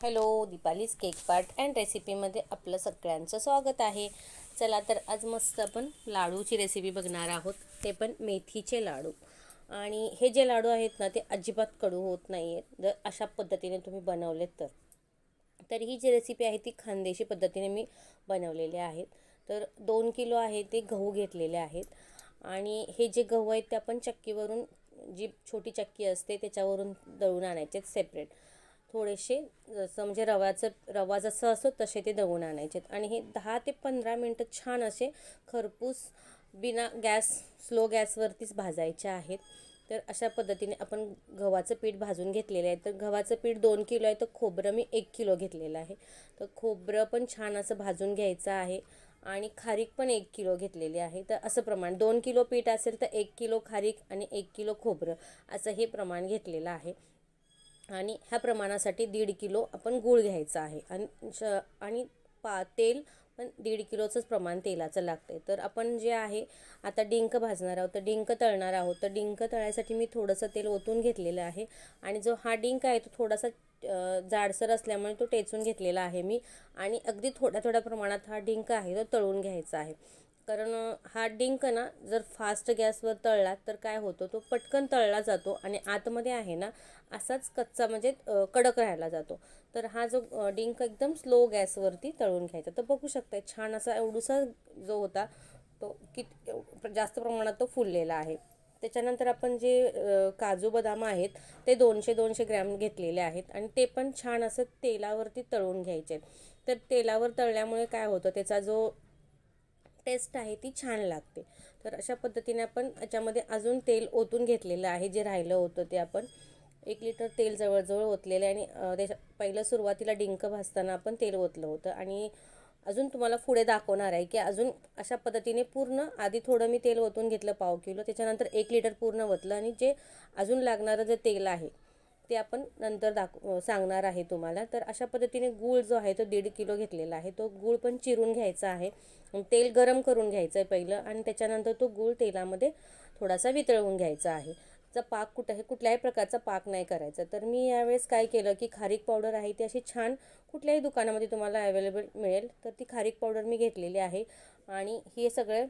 Hello Deepali's cake part and रेसिपीमध्ये आपलं सगळ्यांचं स्वागत आहे. चला तर आज मस्त आपण लाडूची रेसिपी बघणार आहोत. ते पण मेथीचे लाडू. आणि हे जे लाडू आहेत ना ते अजिबात कडू होत नाही आहेत जर अशा पद्धतीने तुम्ही बनवलेत तर. तर ही जी रेसिपी आहे ती खानदेशी पद्धतीने मी बनवलेली आहेत तर दोन किलो आहे ते गहू घेतलेले आहेत. आणि हे जे गहू आहेत ते आपण चक्कीवरून जी छोटी चक्की असते त्याच्यावरून दळून आणायचे सेपरेट थोडेसे जसं म्हणजे रव्याचं रवा जसं असतो तसे ते दळून आणायचे आणि हे दहा ते पंधरा मिनटं छान असे खरपूस बिना गॅस स्लो गॅसवरतीच भाजायचे आहेत. तर अशा पद्धतीने आपण गव्हाचं पीठ भाजून घेतलेलं आहे. तर गव्हाचं पीठ दोन किलो आहे तर खोबरं मी एक किलो घेतलेलं आहे. तर खोबरं पण छान असं भाजून घ्यायचं आहे. आणि खारीक पण एक किलो घेतलेली आहे. तर असं प्रमाण दोन किलो पीठ असेल तर एक किलो खारीक आणि एक किलो खोबरं असं हे प्रमाण घेतलेलं आहे. आणि ह्या प्रमाणासाठी दीड किलो आपण गूळ घ्यायचा आहे. आणि श आणि पा तेल पण दीड किलोचंच प्रमाण तेलाचं लागतं आहे तर आपण जे आहे आता डिंक भाजणार आहोत तर डिंक तळणार आहोत. तर डिंक तळायसाठी मी थोडंसं तेल ओतून घेतलेलं आहे. आणि जो हा डिंक आहे तो थोडासा जाडसर असल्यामुळे तो टेचून घेतलेला आहे मी. आणि अगदी थोड्या थोड्या प्रमाणात हा डिंक आहे तो तळून घ्यायचा आहे. कारण हा डिंक ना जर फास्ट गॅसवर तळला तर काय होतं तो पटकन तळला जातो आणि आतमध्ये आहे ना असाच कच्चा म्हणजे कडक राहायला जातो. तर हा जो डिंक एकदम स्लो गॅसवरती तळून घ्यायचा. तर बघू शकता छान असा एवढूसा जो होता तो कित जास्त प्रमाणात तो फुललेला आहे. त्याच्यानंतर आपण जे काजू बदाम आहेत ते दोनशे दोनशे ग्रॅम घेतलेले आहेत आणि ते पण छान असं तेलावरती तळून घ्यायचे. तर तेलावर तळल्यामुळे काय होतं त्याचा जो टेस्ट आहे ती छान लागते. तर अशा पद्धतीने आपण याच्यामध्ये अजून तेल ओतून घेतलेलं आहे जे राहिलं होतं ते आपण एक लिटर तेल जवळजवळ ओतलेलं आहे आणि त्याच्या पहिलं सुरुवातीला डिंक भाजताना आपण तेल ओतलं होतं. आणि अजून तुम्हाला पुढे दाखवणार आहे की अजून अशा पद्धतीने पूर्ण आधी थोडं मी तेल ओतून घेतलं पाव किलो त्याच्यानंतर एक लिटर पूर्ण ओतलं आणि जे अजून लागणारं जे तेल आहे ते आपण नंतर दाख सांगणार आहे तुम्हाला. तर अशा पद्धतीने गूळ जो आहे तो दीड किलो घेतलेला आहे. तो गूळ पण चिरून घ्यायचा आहे. तेल गरम करून घ्यायचं आहे पहिलं आणि त्याच्यानंतर तो गूळ तेलामध्ये थोडासा वितळवून घ्यायचा आहे. चा पाक कुठं आहे कुठल्याही प्रकारचा पाक नाही करायचा. तर मी यावेळेस काय केलं की खारीक पावडर आहे ती अशी छान कुठल्याही दुकानामध्ये तुम्हाला अवेलेबल मिळेल. तर ती खारीक पावडर मी घेतलेली आहे. आणि हे सगळे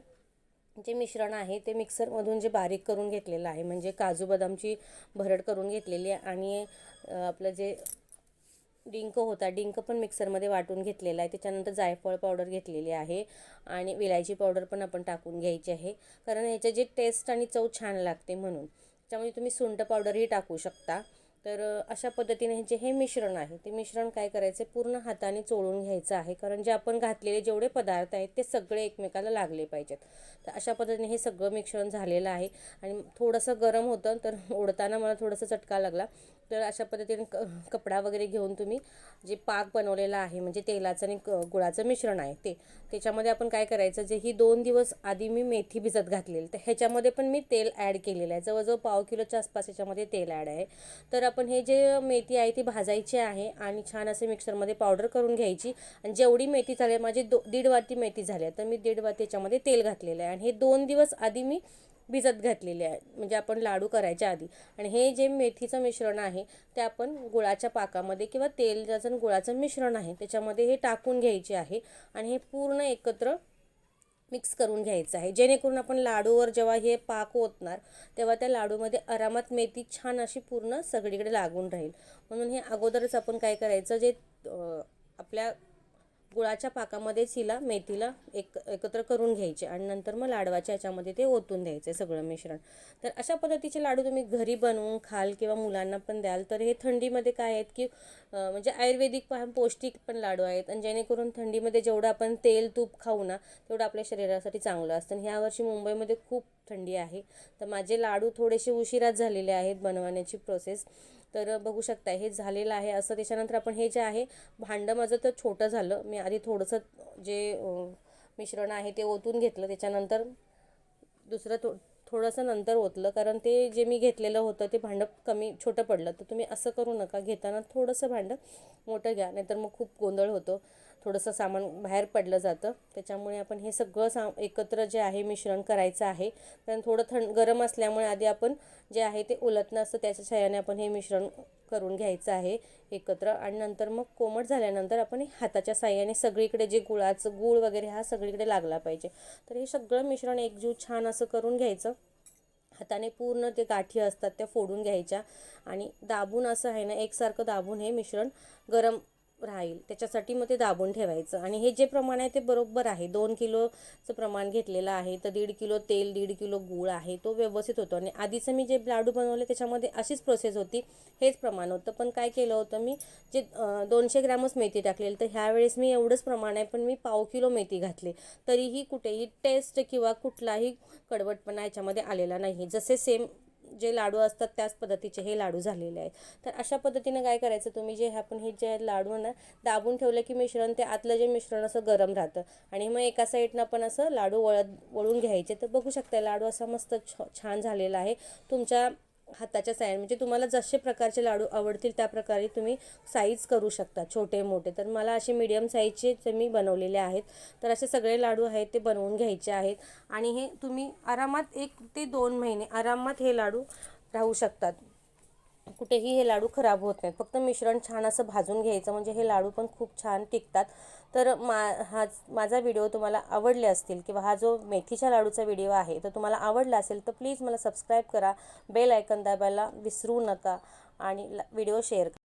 जे मिश्रण आहे ते मिक्सरमधून जे बारीक करून घेतलेलं आहे म्हणजे काजू बदामची भरड करून घेतलेली आहे आणि आपलं जे डिंक होता डिंक पण मिक्सरमध्ये वाटून घेतलेला आहे. त्याच्यानंतर जायफळ पावडर घेतलेली आहे आणि विलायची पावडर पण आपण टाकून घ्यायची आहे. कारण ह्याचे जे टेस्ट आणि चव छान लागते म्हणून. त्यामुळे तुम्ही सुंट पावडरही टाकू शकता. तर अशा पद्धतीने हे जे हे मिश्रण आहे ते मिश्रण काय करायचं? पूर्ण हाताने चोळून घ्यायचं आहे. कारण जे आपण घातलेले जेवढे पदार्थ आहेत ते सगळे एकमेकाला लागले पाहिजेत. तर अशा पद्धतीने हे सगळं मिश्रण झालेलं आहे. आणि थोडंसं गरम होतं तर ओढताना मला थोडंसं चटका लागला. तर अशा पद्धतीने क कपडा वगैरे घेऊन तुम्ही जे पाक बनवलेला आहे म्हणजे तेलाचं आणि क गुळाचं मिश्रण आहे ते त्याच्यामध्ये आपण काय करायचं जे ही दोन दिवस आधी मी मेथी भिजत घातलेली तर ह्याच्यामध्ये पण मी तेल ॲड केलेलं आहे. जवळजवळ पाव किलोच्या आसपास याच्यामध्ये तेल ॲड आहे. तर आपण हे जे मेथी आहे ती भाजायची आहे आणि छान असे मिक्सरमध्ये पावडर करून घ्यायची आणि जेवढी मेथी झाली माझी दो दीड वाटी मेथी झाली आहे तर मी दीड वाटी याच्यामध्ये तेल घातलेलं आहे. आणि हे दोन दिवस आधी मी भिजत घातलेले आहे. म्हणजे आपण लाडू करायच्या आधी. आणि हे जे मेथीचं मिश्रण आहे ते आपण गुळाच्या पाकामध्ये किंवा तेलाचं गुळाचं मिश्रण आहे त्याच्यामध्ये हे टाकून घ्यायचे आहे. आणि हे पूर्ण एकत्र मिक्स करून घ्यायचं आहे. जेणेकरून आपण लाडूवर जेव्हा हे पाक ओतणार तेव्हा त्या लाडूमध्ये आरामात मेथी छान अशी पूर्ण सगळीकडे लागून राहील. म्हणून हे अगोदरच आपण काय करायचं जे आपल्या गुळाच्या पाकामध्येच हिला मेथीला एक एकत्र करून घ्यायचे आणि नंतर मग लाडवाच्या याच्यामध्ये ते ओतून द्यायचे सगळं मिश्रण. तर अशा पद्धतीचे लाडू तुम्ही घरी बनवून खाल किंवा मुलांना पण द्याल तर हे थंडीमध्ये काय आहेत की म्हणजे आयुर्वेदिक पण पौष्टिक पण लाडू आहेत आणि जेणेकरून थंडीमध्ये जेवढं आपण तेल तूप खाऊ ना तेवढं आपल्या शरीरासाठी चांगलं असतं. आणि ह्यावर्षी मुंबईमध्ये खूप थंडी आहे. तर माझे लाडू थोडेसे उशिराच झालेले आहेत बनवण्याची प्रोसेस तर बघू शकता हे झालेलं आहे. असं त्याच्यानंतर आपण हे जे आहे भांडं माझं तर छोटं झालं. मी आधी थोडंसं जे मिश्रण आहे ते ओतून घेतलं. त्याच्यानंतर दुसरं थो थोडंसं नंतर ओतलं. कारण ते जे मी घेतलेलं होतं ते भांडं कमी छोटं पडलं. तर तुम्ही असं करू नका. घेताना थोडंसं भांडं मोठं घ्या. नाहीतर मग खूप गोंधळ होतो. थोडंसं सामान बाहेर पडलं जातं. त्याच्यामुळे आपण हे सगळं सा एकत्र जे आहे मिश्रण करायचं आहे. कारण थोडं थंड गरम असल्यामुळे आधी आपण जे आहे ते उलटणं असतं त्याच्या सहाय्याने आपण हे मिश्रण करून घ्यायचं आहे एकत्र. आणि नंतर मग कोमट झाल्यानंतर आपण हे हाताच्या साह्याने सगळीकडे जे गुळाचं गूळ वगैरे हा सगळीकडे लागला पाहिजे. तर हे सगळं मिश्रण एकजीव छान असं करून घ्यायचं. हाताने पूर्ण ते गाठी असतात त्या फोडून घ्यायच्या. आणि दाबून असं आहे ना एकसारखं दाबून हे मिश्रण गरम राहील त्याच्यासाठी मग ते दाबून ठेवायचं. आणि हे जे प्रमाण आहे ते बरोबर आहे. दोन किलोचं प्रमाण घेतलेलं आहे तर दीड किलो तेल दीड किलो गूळ आहे तो व्यवस्थित होतो. आणि आधीचं मी जे लाडू बनवले त्याच्यामध्ये अशीच प्रोसेस होती हेच प्रमाण होतं. पण काय केलं होतं मी जे दोनशे ग्रॅमच मेथी टाकलेली तर ह्यावेळेस मी एवढंच प्रमाण आहे पण मी पाव किलो मेथी घातली. तरीही कुठेही टेस्ट किंवा कुठलाही कडवटपणा याच्यामध्ये आलेला नाही. जसे सेम जे लाडू असतात त्याच पद्धतीचे हे लाडू झालेले आहेत. तर अशा पद्धतीनं काय करायचं? तुम्ही जे आपण हे जे लाडू ना दाबून ठेवलं की मिश्रण ते आतलं जे मिश्रण असं गरम राहतं. आणि मग एका साईडनं पण असं लाडू वळत वळून घ्यायचे. तर बघू शकता लाडू असा मस्त छ छान झालेला आहे. तुमच्या हाताच्या साईड म्हणजे तुम्हाला जसे प्रकारचे लाडू आवडतील त्या प्रकारे तुम्ही साईज करू शकता छोटे मोठे. तर मला असे मीडियम साईजचे ते मी बनवलेले आहेत तर असे सगळे लाडू आहेत ते बनवून घ्यायचे आहेत. आणि हे तुम्ही आरामात एक ते दोन महिने आरामात हे लाडू राहू शकतात. कुठेही हे लाडू खराब होत नाहीत. फक्त मिश्रण छान असं भाजून घ्यायचं म्हणजे हे लाडू पण खूप छान टिकतात. तर मा हा माझा व्हिडिओ तुम्हाला आवडले असतील किंवा हा जो मेथीच्या लाडूचा व्हिडिओ आहे तो तुम्हाला आवडला असेल तर प्लीज मला सबस्क्राईब करा. बेल आयकन दाबायला विसरू नका आणि व्हिडिओ शेअर करा